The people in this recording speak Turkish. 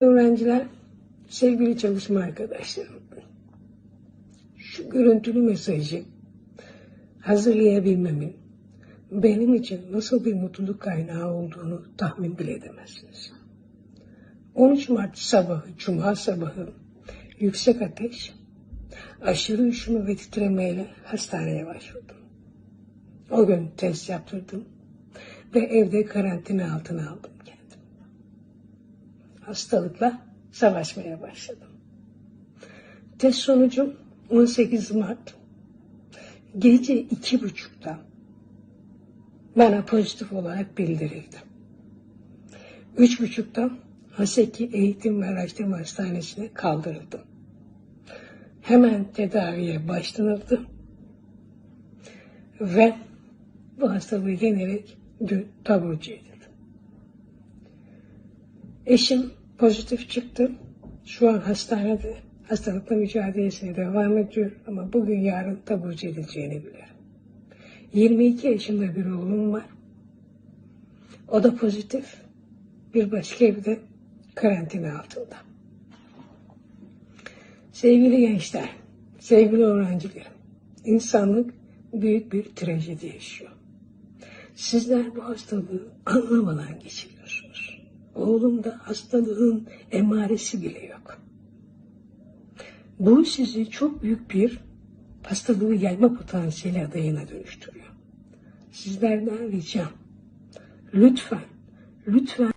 Öğrenciler, sevgili çalışma arkadaşlarım, şu görüntülü mesajı hazırlayabilmemin benim için nasıl bir mutluluk kaynağı olduğunu tahmin bile edemezsiniz. 13 Mart sabahı, Cuma sabahı yüksek ateş, aşırı üşüme ve titremeyle hastaneye başvurdum. O gün test yaptırdım ve evde karantina altına aldım hastalıkla savaşmaya başladım. Test sonucum 18 Mart gece iki buçukta bana pozitif olarak bildirildi. Üç buçukta Haseki Eğitim ve Araştırma Hastanesi'ne kaldırıldım. Hemen tedaviye başlanıldı ve bu hastalığı yenerek dün taburcu edildim. Eşim pozitif çıktı. Şu an hastanede hastalıkla mücadelesine devam ediyor ama bugün yarın taburcu edileceğini bilirim. 22 yaşında bir oğlum var. O da pozitif. Bir başka evde karantina altında. Sevgili gençler, sevgili öğrencilerim, insanlık büyük bir trajedi yaşıyor. Sizler bu hastalığı anlamadan geçiriyorsunuz. Oğlumda hastalığın emaresi bile yok. Bu sizi çok büyük bir hastalığı yayma potansiyeli adayına dönüştürüyor. Sizlerden ricam, lütfen, lütfen